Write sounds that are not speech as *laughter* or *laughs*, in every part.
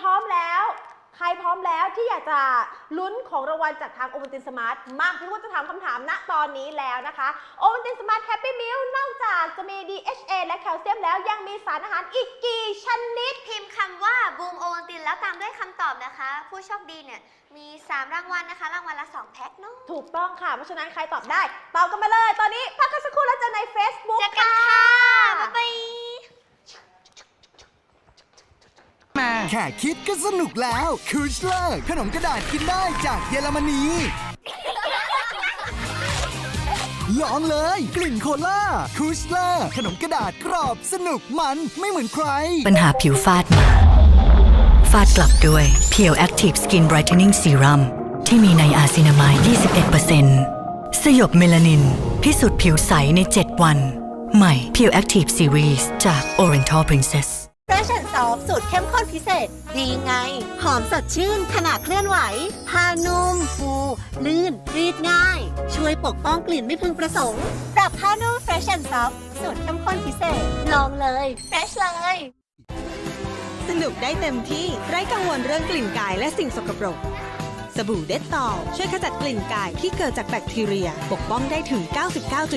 พร้อมแล้ว ใครพร้อมแล้วที่อยากจะลุ้นของรางวัลจากทางโอ a นตินสมาร์ทมาพี่ก็จะถามคำถามณตอนนี้แล้วนะคะโอ a นตินสมาร์ทแฮปปี้มิลนอกจากจะมี DHA และแคลเซียมแล้วยังมีสารอาหารอีกกี่ชนิด พิมพ์คำว่าบูมโอวัลตินแล้วตามด้วยคำตอบนะคะ ผู้โชคดีเนี่ยมี 3 รางวัลนะคะ รางวัลละ 2 แพ็คเนาะถูกต้องค่ะ เพราะฉะนั้นใครตอบได้ตอบกันมาเลย ตอนนี้พักกันสักครู่แล้วเจอใน Facebook เจอกันค่ะบ๊ายบาย แค่คิดก็สนุกแล้วคูชเลอร์ขนมกระดาษกินได้จากเยอรมนี ลองเลยกลิ่นโคล่าคูชเลอร์ขนมกระดาษกรอบสนุกมันไม่เหมือนใคร ปัญหาผิวฟาดมาฟาดกลับด้วย Peel Active Skin Brightening Serum ที่มีในอาซินามาย 21%สยบเมลานิน พิสูจน์ผิวใสใน 7 วัน ใหม่ Peel Active Series จาก Oriental Princess เฟรชแออฟสูตรเข้มข้นพิเศษ ดีไง หอมสดชื่นขณะเคลื่อนไหวผ้านุ่มฟู ลื่น รีดง่าย ช่วยปกป้องกลิ่นไม่พึงประสงค์ ปรับผ้านุ่มเฟรชแอนด์ซอฟสูตรเข้มข้นพิเศษ ลองเลยเฟรชเลย สนุกได้เต็มที่ไร้กังวลเรื่องกลิ่นกายและสิ่งสกปรกสบู่เด็ดต่อช่วยขจัดกลิ่นกายที่เกิดจากแบคทีเรีย ปกป้องได้ถึง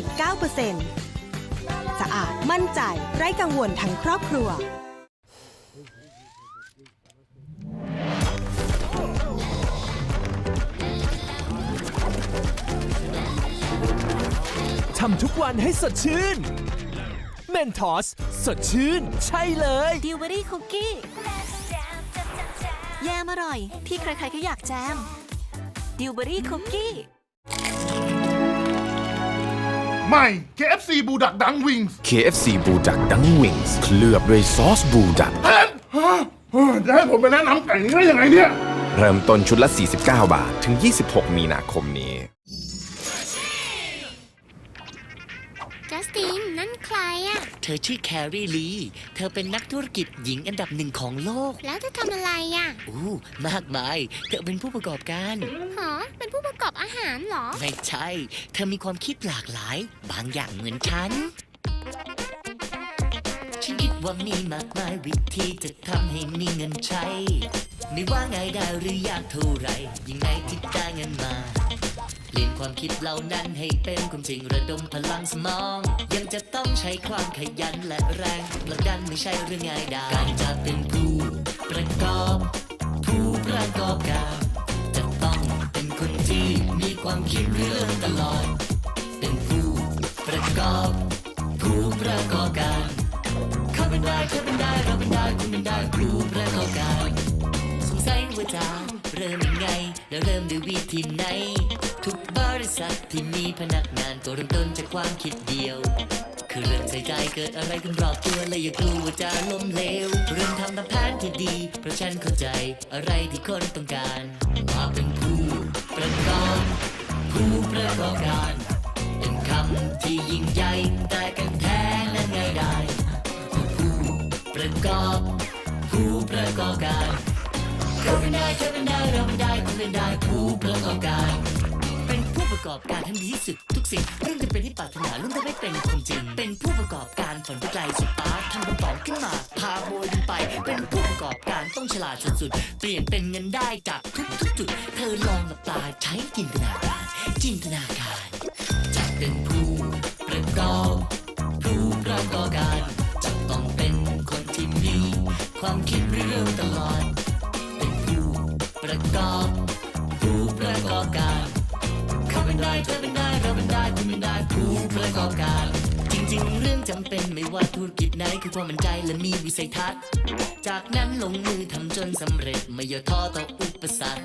99.9%สะอาดมั่นใจ ไร้กังวลทั้งครอบครัว ทำทุกวันให้สดชื่น เมนทอส สดชื่น ใช่เลย ดิวเบอรี่คุกกี้แยมอร่อย ที่ใครๆก็อยากแจม ดิวเบอรี่คุกกี้ ใหม่ KFC บูดักดังวิงส์ KFC บูดักดังวิงส์เคลือบด้วยซอสบูดักแพนฮะเฮ้ยจะให้ผมไปแนะนำไก่นี้ได้ยังไงเนี่ย เริ่มต้นชุดละ 49 บาท ถึง 26 มีนาคมนี้ เธอชื่อแครีลี เธอเป็นนักธุรกิจหญิงอันดับหนึ่งของโลก แล้วจะทำอะไรอะอู้มากมาย เธอเป็นผู้ประกอบการหอเป็นผู้ประกอบอาหารเหรอ ไม่ใช่ เธอมีความคิดหลากหลาย บางอย่างเหมือนฉัน ฉันคิดว่ามีมากมายวิธีจะทำให้มีเงินใช้ ไม่ว่าง่ายได้หรือยากเท่าไหรยังไงที่ได้เงินมา เปลี่ยนความคิดเหล่านั้นให้เป็นความจริงระดมพลังสมอง ยังจะต้องใช้ความขยันและแรงผลักดันไม่ใช่เรื่องง่ายได้การจะเป็นผู้ประกอบ ผู้ประกอบการจะต้องเป็นคนที่มีความคิดเรื่องตลอด เป็นผู้ประกอบ ผู้ประกอบการเขาเป็นได้เธอเป็นได้เราเป็นได้คุณเป็นได้ผู้ประกอบการ ว่าจะเริ่มยังไง แล้วเริ่มด้วยวิธีไหน ทุกบริษัทที่มีพนักงานก็เริ่มต้นจากความคิดเดียว คือเริ่มใส่ใจเกิดอะไรขึ้นรอบตัวและอย่ากลัวว่าจะล้มเหลว เริ่มทำตามแผนที่ดี เพราะฉันเข้าใจอะไรที่คนต้องการมาเป็นผู้ประกอบผู้ประกอบการเป็นคำที่ยิ่งใหญ่แต่กันแท้และง่ายได้ผู้ประกอบผู้ประกอบการ เขาเป็นได้เธอเป็นได้เราเป็นได้คุณเป็นได้ผู้ประกอบการเป็นผู้ประกอบการที่ดีที่สุดทุกสิ่งเรื่องจะเป็นที่ปรารถนาล้วนจะไม่เป็นความจริง เป็นผู้ประกอบการฝันไปไกลสุดฟ้าทำกระป๋องขึ้นมา พาโบยบินไป เป็นผู้ประกอบการต้องฉลาดสุดๆเปลี่ยนเป็นเงินได้จากทุกๆจุด เธอลองหลับตาใช้จินตนาการ จินตนาการจะเป็นผู้ประกอบผู้ประกอบการจะต้องเป็นคนที่มีความคิดเรื่องตลอด ประกอบผู้ประกอบการเขาเป็นได้เธอเป็นได้เราเป็นได้คุณเป็นได้ผู้ประกอบการ จริงๆ เรื่องจำเป็นไม่ว่าธุรกิจไหนคือความมั่นใจและมีวิสัยทัศน์ จากนั้นลงมือทำจนสำเร็จไม่ย่อท้อต่ออุปสรรค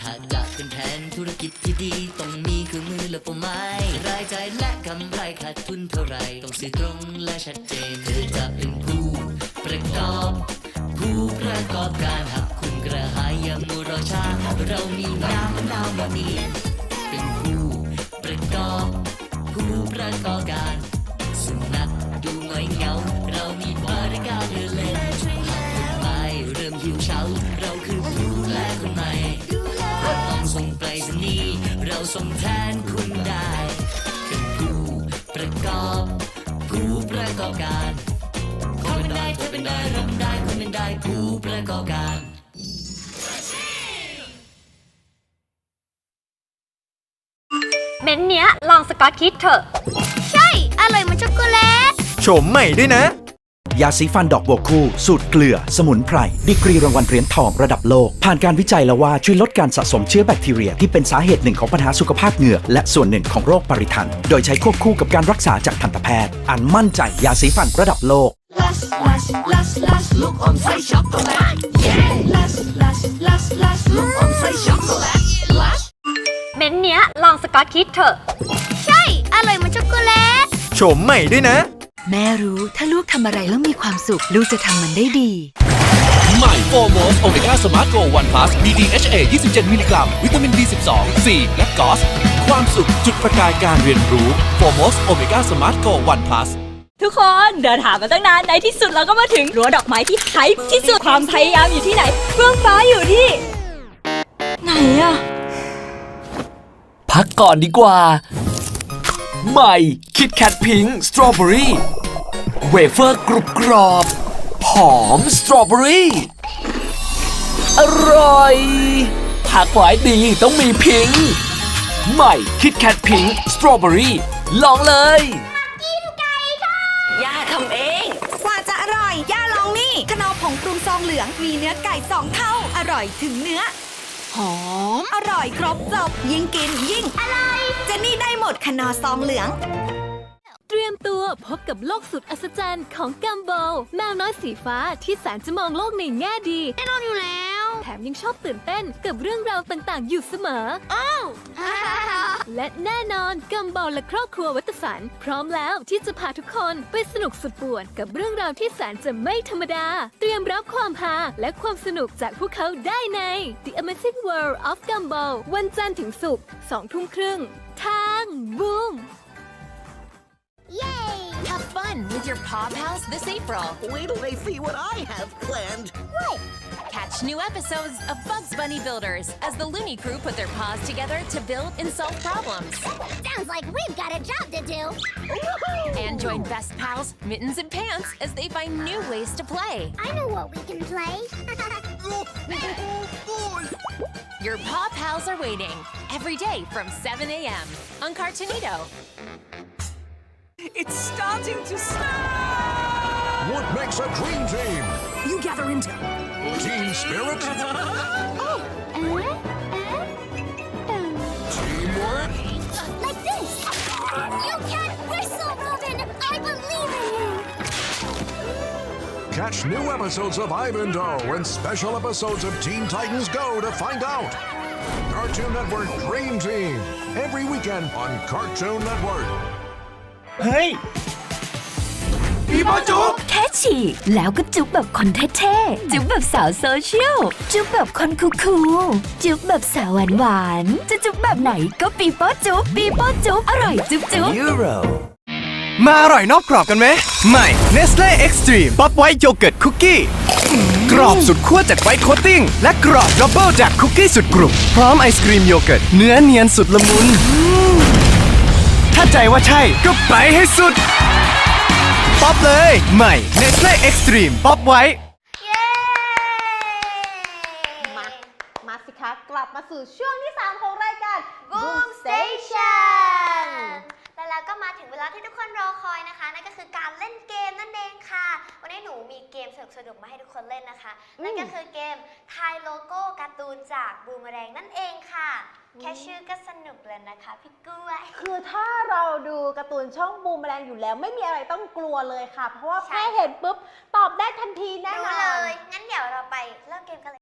ถ้าจะเป็นแผนธุรกิจที่ดี ต้องมีเครื่องมือและเป้าหมายรายจ่ายและกำไรขาดทุนเท่าไรต้องสื่อตรงและชัดเจนเธอจะเป็นผู้ประกอบ ผู้ประกอบการหาก ระหายอย่ามัวรอช้าเรามีน้ำนาวมามีเป็นผู้ประกอบผู้ประกอบการสุนัขดูหงอยเหงา เรามีบริการเดินเล่นหากคุณไม่เริ่มหิวเฉาเราคือผู้แลคนใหม่หากต้องส่งไปรษณีย์เราส่งแทนคุณได้ เป็นผู้ประกอบ ผู้ประกอบการเขาเป็นได้เธอเป็นได้เราเป็นได้คุณเป็นได้ผู้ประกอบการ เม้นเนี้ยลองสกอตคิดเถอะ ใช่ อร่อยเหมือนช็อกโกแลต โฉมใหม่ด้วยนะ ยาสีฟันดอกบัวคู่ สูตรเกลือ สมุนไพร ดีกรีรางวัลเหรียญทองระดับโลก ผ่านการวิจัยแล้วว่าช่วยลดการสะสมเชื้อแบคทีเรีย ที่เป็นสาเหตุหนึ่งของปัญหาสุขภาพเหงื่อ และส่วนหนึ่งของโรคปริทัน โดยใช้ควบคู่กับการรักษาจากทันตแพทย์ อันมั่นใจยาสีฟันระดับโลก เม้นเนี้ยลอง สกอตคิดเถอะ ใช่ อร่อยเหมือนช็อกโกแลต โฉมใหม่ด้วยนะ แม่รู้ถ้าลูกทำอะไรแล้วมีความสุข ลูกจะทำมันได้ดี ใหม่โฟโมสโอเมก้าสมาร์ทโกวันพลัส DDHA 27 มิลลิกรัม วิตามิน B12 C และกอสความสุขจุดประกายการเรียนรู้โฟโมสโอเมก้าสมาร์ทโกวันพลัสทุกคนเดินหามาตั้งนานในที่สุดเราก็มาถึงรั้วดอกไม้ที่ไฮป์ที่สุดความพยายามอยู่ที่ไหนเฟื่องฟ้าอยู่ที่ ไหนอะ พักก่อนดีกว่า ใหม่คิดแคทพิงสตรอเบอรี่เวเฟอร์กรุบกรอบหอมสตรอเบอรี่อร่อยผักหวายดีต้องมีพิง ใหม่คิดแคทพิงสตรอเบอรี่ลองเลยย่าทำเอง กว่าจะอร่อย ย่าลองนี่ขนมผงปรุงซองเหลืองมีเนื้อไก่สองเท่า อร่อยถึงเนื้อ หอม อร่อยครบจบ ยิ่งกินยิ่งอร่อยเจนนี่ได้หมดขนอซองเหลือง เตรียมตัวพบกับโลกสุดอัศจรรย์ของกัมโบแมวน้อยสีฟ้าที่แสนจะมองโลกในแง่ดี แน่นอนอยู่แล้ว แถมยังชอบตื่นเต้นกับเรื่องราวต่างๆ อยู่เสมอ และแน่นอนกัมบอลและครอบครัววัตสัน พร้อมแล้วที่จะพาทุกคนไปสนุกสุดป่วนกับเรื่องราวที่แสนจะไม่ธรรมดา เตรียมรับความฮาและความสนุกจากพวกเขาได้ใน The Amazing World of Gumball วันจันทร์ถึงศุกร์2ทุ่มครึ่ง ทางบูม Have fun with your Paw Pals this April. Wait till they see what I have planned. Catch new episodes of Bugs Bunny Builders as the Looney Crew put their paws together to build and solve problems. Sounds like we've got a job to do. And join best pals Mittens and Pants as they find new ways to play. I know what we can play. *laughs* Your Paw Pals are waiting every day from 7 a.m. on Cartoonito. It's starting to snow What makes a dream team? You gather intel Team spirit. Teamwork. Like this. You can whistle, Robin. I believe in you. Catch new episodes of Ivan Doe and special episodes of Teen Titans Go to find out. Cartoon Network Dream Team every weekend on Cartoon Network. Hey. โป้จุ๊บแค่ฉี่แล้วก็จุ๊บแบบคนเท่ๆ จุ๊บแบบสาวโซเชียล จุ๊บแบบคนคูลๆจุ๊บแบบสาวหวานๆ จะจุ๊บแบบไหนก็ปีโป้จุ๊บปีโป้จุ๊บอร่อยจุ๊บจุ๊บ ยูโรมาอร่อยนอกกรอบกันไหมใหม่ Nestle Extreme ป๊อปไวท์โยเกิร์ตคุกกี้กรอบสุดขั้วจากไวท์โคตติ้ง และกรอบดับเบิลจากคุกกี้สุดกรุบพร้อมไอศครีมโยเกิร์ตเนื้อเนียนสุดละมุน ถ้าใจว่าใช่ก็ไปให้สุด ป๊อปเลย ใหม่เนสเล่เอ็กซ์ตรีมป๊อปไว้ เย้ มา มาสิคะ กลับมาสู่ช่วงที่ 3 ของรายการ Boom Station ก็มาถึงเวลาที่ทุกคนรอคอยนะคะนั่นก็คือการเล่นเกมนั่นเองค่ะ วันนี้หนูมีเกมสนุกๆมาให้ทุกคนเล่นนะคะ นั่นก็คือเกมทายโลโก้การ์ตูนจากบูมแรงนั่นเองค่ะ แค่ชื่อก็สนุกแล้วนะคะพี่กล้วย คือถ้าเราดูการ์ตูนช่องบูมแมลงอยู่แล้ว ไม่มีอะไรต้องกลัวเลยค่ะ เพราะว่าใช่ แค่เห็นปุ๊บ ตอบได้ทันทีแน่รู้นอเลน ย งั้นเดี๋ยวเราไปเริ่มเกมกันเลย